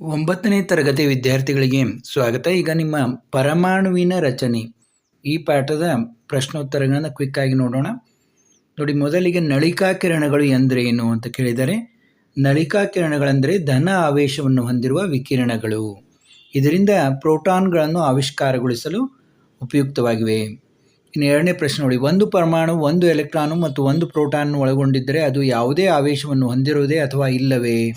ಒಂಬತ್ತನೇ ತರಗತಿ ವಿದ್ಯಾರ್ಥಿಗಳಿಗೆ ಸ್ವಾಗತ. ಈಗ ನಿಮ್ಮ ಪರಮಾಣುವಿನ ರಚನೆ. ಈ ಪಾಠದ ಪ್ರಶ್ನೋತ್ತರಗಳನ್ನು ಕ್ವಿಕ್ ಆಗಿ ನೋಡೋಣ. ನೋಡಿ, ಮೊದಲಿಗೆ ನಳಿಕಾ ಕಿರಣಗಳು ಎಂದರೇನು ಅಂತ ಕೇಳಿದರೆ ನಳಿಕಾ ಕಿರಣಗಳೆಂದರೆ ಧನ ಆವೇಶವನ್ನು ಹೊಂದಿರುವ ವಿಕಿರಣಗಳು. ಇದರಿಂದ ಪ್ರೋಟಾನ್ಗಳನ್ನು ಆವಿಷ್ಕಾರಗೊಳಿಸಲು ಉಪಯುಕ್ತವಾಗಿವೆ. ಇನ್ನು ಎರಡನೇ ಪ್ರಶ್ನೆ ನೋಡಿ, ಒಂದು ಪರಮಾಣು, ಒಂದು ಎಲೆಕ್ಟ್ರಾನು ಮತ್ತು ಒಂದು ಪ್ರೋಟಾನ್ ಒಳಗೊಂಡಿದ್ದರೆ ಅದು ಯಾವುದೇ ಆವೇಶವನ್ನು ಹೊಂದಿರುವುದೇ ಅಥವಾ ಇಲ್ಲವೇ?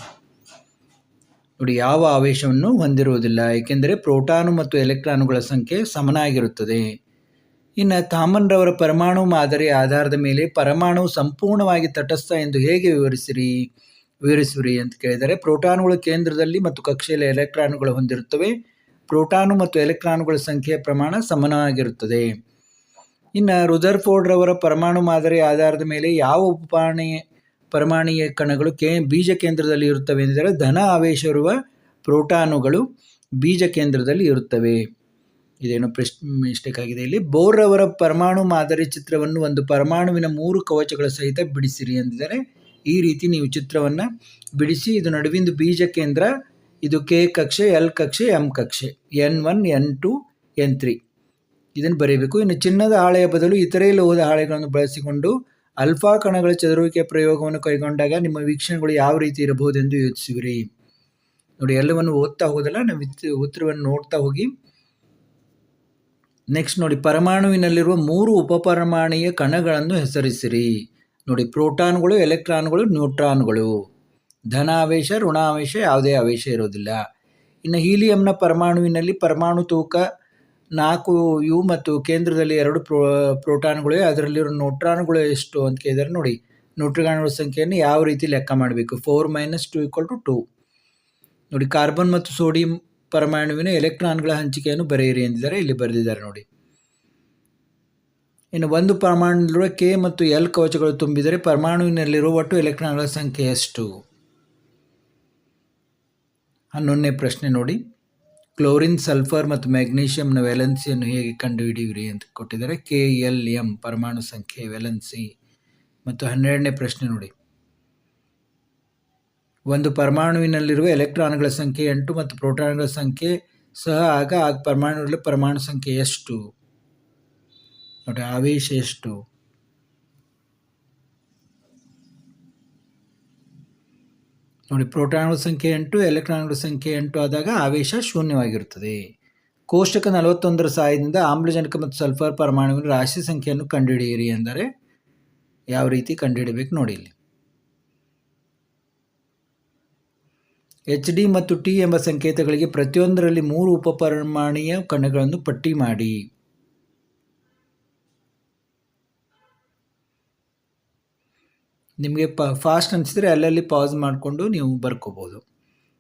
ನೋಡಿ, ಯಾವ ಆವೇಶವನ್ನು ಹೊಂದಿರುವುದಿಲ್ಲ. ಏಕೆಂದರೆ ಪ್ರೋಟಾನು ಮತ್ತು ಎಲೆಕ್ಟ್ರಾನುಗಳ ಸಂಖ್ಯೆ ಸಮನಾಗಿರುತ್ತದೆ. ಇನ್ನು ಥಾಮನ್ ರವರ ಪರಮಾಣು ಮಾದರಿ ಆಧಾರದ ಮೇಲೆ ಪರಮಾಣು ಸಂಪೂರ್ಣವಾಗಿ ತಟಸ್ಥ ಎಂದು ಹೇಗೆ ವಿವರಿಸಿರಿ? ವಿವರಿಸುವಿರಿ ಅಂತ ಕೇಳಿದರೆ, ಪ್ರೋಟಾನುಗಳು ಕೇಂದ್ರದಲ್ಲಿ ಮತ್ತು ಕಕ್ಷೆಯಲ್ಲಿ ಎಲೆಕ್ಟ್ರಾನುಗಳು ಹೊಂದಿರುತ್ತವೆ. ಪ್ರೋಟಾನು ಮತ್ತು ಎಲೆಕ್ಟ್ರಾನುಗಳ ಸಂಖ್ಯೆಯ ಪ್ರಮಾಣ ಸಮನಾಗಿರುತ್ತದೆ. ಇನ್ನು ರುದರ್ಫೋರ್ಡ್ರವರ ಪರಮಾಣು ಮಾದರಿ ಆಧಾರದ ಮೇಲೆ ಯಾವ ಉಪಪಾಣಿ ಪರಮಾಣುಯ ಕಣಗಳು ಕೇ ಬೀಜ ಕೇಂದ್ರದಲ್ಲಿ ಇರುತ್ತವೆ ಎಂದರೆ ಧನ ಆವೇಶ ಇರುವ ಪ್ರೋಟಾನುಗಳು ಬೀಜ ಕೇಂದ್ರದಲ್ಲಿ ಇರುತ್ತವೆ. ಇದೇನು ಪ್ರಶ್ ಮಿಸ್ಟೇಕ್ ಆಗಿದೆ ಇಲ್ಲಿ. ಬೋರ್ ಅವರ ಪರಮಾಣು ಮಾದರಿ ಚಿತ್ರವನ್ನು ಒಂದು ಪರಮಾಣುವಿನ ಮೂರು ಕವಚಗಳ ಸಹಿತ ಬಿಡಿಸಿರಿ ಎಂದಿದ್ದಾರೆ. ಈ ರೀತಿ ನೀವು ಚಿತ್ರವನ್ನು ಬಿಡಿಸಿ, ಇದು ನಡುವಿಂದು ಬೀಜ ಕೇಂದ್ರ, ಇದು ಕೆ ಕಕ್ಷೆ, ಎಲ್ ಕಕ್ಷೆ M ಕಕ್ಷೆ, N one, N two, N three. ಇದನ್ನು ಬರೀಬೇಕು ಇನ್ನು ಚಿನ್ನದ ಹಾಳೆಯ ಬದಲು ಇತರೆ ಲೋಹದ ಹಾಳೆಗಳನ್ನು ಬಳಸಿಕೊಂಡು ಅಲ್ಫಾ ಕಣಗಳ ಚದುರುವಿಕೆ ಪ್ರಯೋಗವನ್ನು ಕೈಗೊಂಡಾಗ ನಿಮ್ಮ ವೀಕ್ಷಣೆಗಳು ಯಾವ ರೀತಿ ಇರಬಹುದು ಎಂದು ಯೋಚಿಸುವಿರಿ ನೋಡಿ, ಎಲ್ಲವನ್ನು ಓದ್ತಾ ಹೋಗೋದಲ್ಲ ನಾವು ಉತ್ತರವನ್ನು ನೋಡ್ತಾ ಹೋಗಿ. ನೆಕ್ಸ್ಟ್ ನೋಡಿ, ಪರಮಾಣುವಿನಲ್ಲಿರುವ ಮೂರು ಉಪಪರಮಾಣೀಯ ಕಣಗಳನ್ನು ಹೆಸರಿಸಿರಿ. ನೋಡಿ, ಪ್ರೋಟಾನ್ಗಳು, ಎಲೆಕ್ಟ್ರಾನ್ಗಳು, ನ್ಯೂಟ್ರಾನ್ಗಳು. ಧನಾವೇಶ, ಋಣಾವೇಶ, ಯಾವುದೇ ಆವೇಶ ಇರೋದಿಲ್ಲ. ಇನ್ನು ಹೀಲಿಯಂನ ಪರಮಾಣುವಿನಲ್ಲಿ ಪರಮಾಣು ತೂಕ ನಾಲ್ಕು ಯು ಮತ್ತು ಕೇಂದ್ರದಲ್ಲಿ ಎರಡು ಪ್ರೋ, ಪ್ರೋಟಾನ್ಗಳು, ಅದರಲ್ಲಿರೋ ನ್ಯೂಟ್ರಾನ್ಗಳು ಎಷ್ಟು ಅಂತ ಕೇಳಿದರೆ ನೋಡಿ, ನ್ಯೂಟ್ರಾನ್ಗಳ ಸಂಖ್ಯೆಯನ್ನು ಯಾವ ರೀತಿ ಲೆಕ್ಕ ಮಾಡಬೇಕು? Four minus two equal to two. ನೋಡಿ, ಕಾರ್ಬನ್ ಮತ್ತು ಸೋಡಿಯಂ ಪರಮಾಣುವಿನ ಎಲೆಕ್ಟ್ರಾನ್ಗಳ ಹಂಚಿಕೆಯನ್ನು ಬರೆಯಿರಿ ಎಂದಿದ್ದಾರೆ, ಇಲ್ಲಿ ಬರೆದಿದ್ದಾರೆ ನೋಡಿ. ಇನ್ನು ಒಂದು ಪರಮಾಣುವಿನಲ್ಲಿರುವ ಕೆ ಮತ್ತು ಎಲ್ ಕವಚಗಳು ತುಂಬಿದರೆ ಪರಮಾಣುವಿನಲ್ಲಿರುವ ಒಟ್ಟು ಎಲೆಕ್ಟ್ರಾನ್ಗಳ ಸಂಖ್ಯೆ ಎಷ್ಟು? ಹನ್ನೊಂದನೇ ಪ್ರಶ್ನೆ ನೋಡಿ. ಕ್ಲೋರಿನ್, ಸಲ್ಫರ್ ಮತ್ತು ಮ್ಯಾಗ್ನೀಷಿಯಂನ ವೆಲೆನ್ಸಿಯನ್ನು ಹೇಗೆ ಕಂಡುಹಿಡಿಯಿರಿ ಅಂತ ಕೊಟ್ಟಿದ್ದಾರೆ. ಕೆ, ಎಲ್, ಎಂ ಪರಮಾಣು ಸಂಖ್ಯೆ ವೆಲೆನ್ಸಿ ಮತ್ತು ಹನ್ನೆರಡನೇ ಪ್ರಶ್ನೆ ನೋಡಿ. ಒಂದು ಪರಮಾಣುವಿನಲ್ಲಿರುವ ಎಲೆಕ್ಟ್ರಾನ್ಗಳ ಸಂಖ್ಯೆ ಎಂಟು ಮತ್ತು ಪ್ರೋಟಾನ್ಗಳ ಸಂಖ್ಯೆ ಸಹ ಆಗ ಆ ಪರಮಾಣುಗಳಲ್ಲಿ ಪರಮಾಣು ಸಂಖ್ಯೆ ಎಷ್ಟು? ನೋಡಿ, ಆವೇಶ ಎಷ್ಟು? ನೋಡಿ ಪ್ರೋಟಾನ್ಗಳ ಸಂಖ್ಯೆ ಎಂಟು ಎಲೆಕ್ಟ್ರಾನ್ಗಳ ಸಂಖ್ಯೆ ಎಂಟು ಆದಾಗ ಆವೇಶ ಶೂನ್ಯವಾಗಿರುತ್ತದೆ. ಕೋಷ್ಟಕ ನಲವತ್ತೊಂದರ ಸಹಾಯದಿಂದ ಆಮ್ಲಜನಕ ಮತ್ತು ಸಲ್ಫರ್ ಪರಮಾಣುವಿನ ರಾಶಿ ಸಂಖ್ಯೆಯನ್ನು ಕಂಡುಹಿಡಿಯಿರಿ ಎಂದರೆ ಯಾವ ರೀತಿ ಕಂಡುಹಿಡಬೇಕು ನೋಡಿ ಇಲ್ಲಿ. ಎಚ್ ಡಿ ಮತ್ತು ಟಿ ಎಂಬ ಸಂಕೇತಗಳಿಗೆ ಪ್ರತಿಯೊಂದರಲ್ಲಿ ಮೂರು ಉಪಪರಮಾಣೀಯ ಕಣಗಳನ್ನು ಪಟ್ಟಿ ಮಾಡಿ. ನಿಮಗೆ ಪ ಫಾಸ್ಟ್ ಅನಿಸಿದರೆ ಅಲ್ಲಲ್ಲಿ ಪಾಸ್ ಮಾಡಿಕೊಂಡು ನೀವು ಬರ್ಕೋಬೋದು.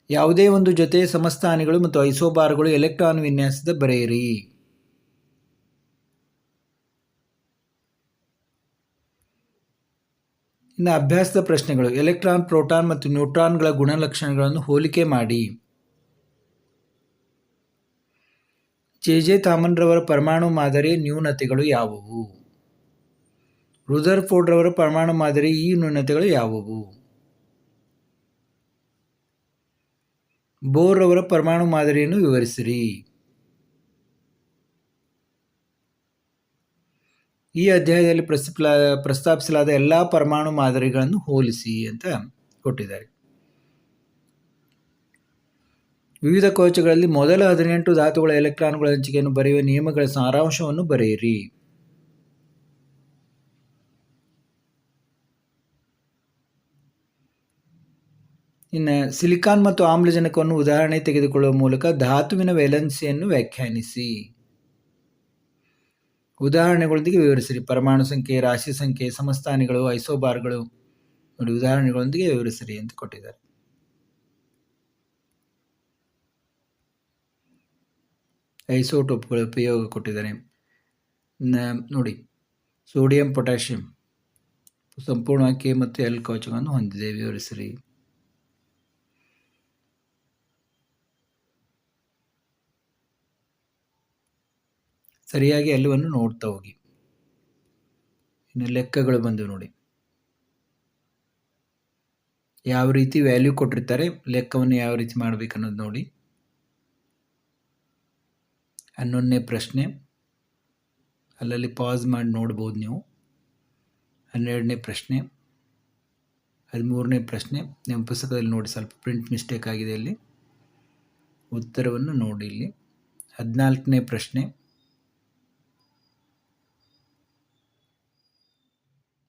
ಯಾವುದೇ ಒಂದು ಜೊತೆ ಸಮಸ್ಥಾನಿಗಳು ಮತ್ತು ಐಸೋಬಾರ್ಗಳು ಎಲೆಕ್ಟ್ರಾನ್ ವಿನ್ಯಾಸದ ಬರೆಯಿರಿ. ಇನ್ನು ಅಭ್ಯಾಸದ ಪ್ರಶ್ನೆಗಳು. ಎಲೆಕ್ಟ್ರಾನ್, ಪ್ರೋಟಾನ್ ಮತ್ತು ನ್ಯೂಟ್ರಾನ್ಗಳ ಗುಣಲಕ್ಷಣಗಳನ್ನು ಹೋಲಿಕೆ ಮಾಡಿ. ಜೆ ಜೆ ತಾಮನ್ರವರ ಪರಮಾಣು ಮಾದರಿಯ ನ್ಯೂನತೆಗಳು ಯಾವುವು? ರುದರ್ಫೋರ್ಡ್ರವರ ಪರಮಾಣು ಮಾದರಿ ಈ ನ್ಯೂನತೆಗಳು ಯಾವುವು? ಬೋರ್ ಅವರ ಪರಮಾಣು ಮಾದರಿಯನ್ನು ವಿವರಿಸಿರಿ. ಈ ಅಧ್ಯಾಯದಲ್ಲಿ ಪ್ರಸ್ತಾಪ ಪ್ರಸ್ತಾಪಿಸಲಾದ ಎಲ್ಲ ಪರಮಾಣು ಮಾದರಿಗಳನ್ನು ಹೋಲಿಸಿ ಅಂತ ಕೊಟ್ಟಿದ್ದಾರೆ. ವಿವಿಧ ಕವಚಗಳಲ್ಲಿ ಮೊದಲ ಹದಿನೆಂಟು ಧಾತುಗಳ ಎಲೆಕ್ಟ್ರಾನ್ಗಳ ಹಂಚಿಕೆಯನ್ನು ಬರೆಯುವ ನಿಯಮಗಳ ಸಾರಾಂಶವನ್ನು ಬರೆಯಿರಿ. ಇನ್ನು ಸಿಲಿಕಾನ್ ಮತ್ತು ಆಮ್ಲಜನಕವನ್ನು ಉದಾಹರಣೆ ತೆಗೆದುಕೊಳ್ಳುವ ಮೂಲಕ ಧಾತುವಿನ ವೇಲೆನ್ಸಿಯನ್ನು ವ್ಯಾಖ್ಯಾನಿಸಿ. ಉದಾಹರಣೆಗಳೊಂದಿಗೆ ವಿವರಿಸಿರಿ. ಪರಮಾಣು ಸಂಖ್ಯೆ, ರಾಶಿ ಸಂಖ್ಯೆ, ಸಮಸ್ಥಾನಿಗಳು, ಐಸೋಬಾರ್ಗಳು. ನೋಡಿ, ಉದಾಹರಣೆಗಳೊಂದಿಗೆ ವಿವರಿಸಿರಿ ಅಂತ ಕೊಟ್ಟಿದ್ದಾರೆ. ಐಸೋಟೋಪ್ಗಳ ಉಪಯೋಗ ಕೊಟ್ಟಿದ್ದಾರೆ. ನೋಡಿ, ಸೋಡಿಯಂ, ಪೊಟ್ಯಾಷಿಯಂ. ಸಂಪೂರ್ಣವಾಗಿ ಕೆ ಮತ್ತು ಎಲ್ ಕವಚಗಳನ್ನು ಹೊಂದಿದೆ. ವಿವರಿಸಿರಿ. ಸರಿಯಾಗಿ ಎಲ್ಲವನ್ನು ನೋಡ್ತಾ ಹೋಗಿ. ಇನ್ನು ಲೆಕ್ಕಗಳು ಬಂದವು ನೋಡಿ. ಯಾವ ರೀತಿ ವ್ಯಾಲ್ಯೂ ಕೊಟ್ಟಿರ್ತಾರೆ, ಲೆಕ್ಕವನ್ನು ಯಾವ ರೀತಿ ಮಾಡಬೇಕು ಅನ್ನೋದು ನೋಡಿ. ಹನ್ನೊಂದನೇ ಪ್ರಶ್ನೆ. ಅಲ್ಲಲ್ಲಿ ಪಾಸ್ ಮಾಡಿ ನೋಡ್ಬೋದು ನೀವು. ಹನ್ನೆರಡನೇ ಪ್ರಶ್ನೆ. ಹದಿಮೂರನೇ ಪ್ರಶ್ನೆ. ನಿಮ್ಮ ಪುಸ್ತಕದಲ್ಲಿ ನೋಡಿ, ಸ್ವಲ್ಪ ಪ್ರಿಂಟ್ ಮಿಸ್ಟೇಕ್ ಆಗಿದೆ ಇಲ್ಲಿ ಉತ್ತರವನ್ನು ನೋಡಿ ಇಲ್ಲಿ. ಹದಿನಾಲ್ಕನೇ ಪ್ರಶ್ನೆ.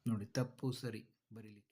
ನೋಡಿ ತಪ್ಪು ಸರಿ ಬರೀಲಿಕ್ಕೆ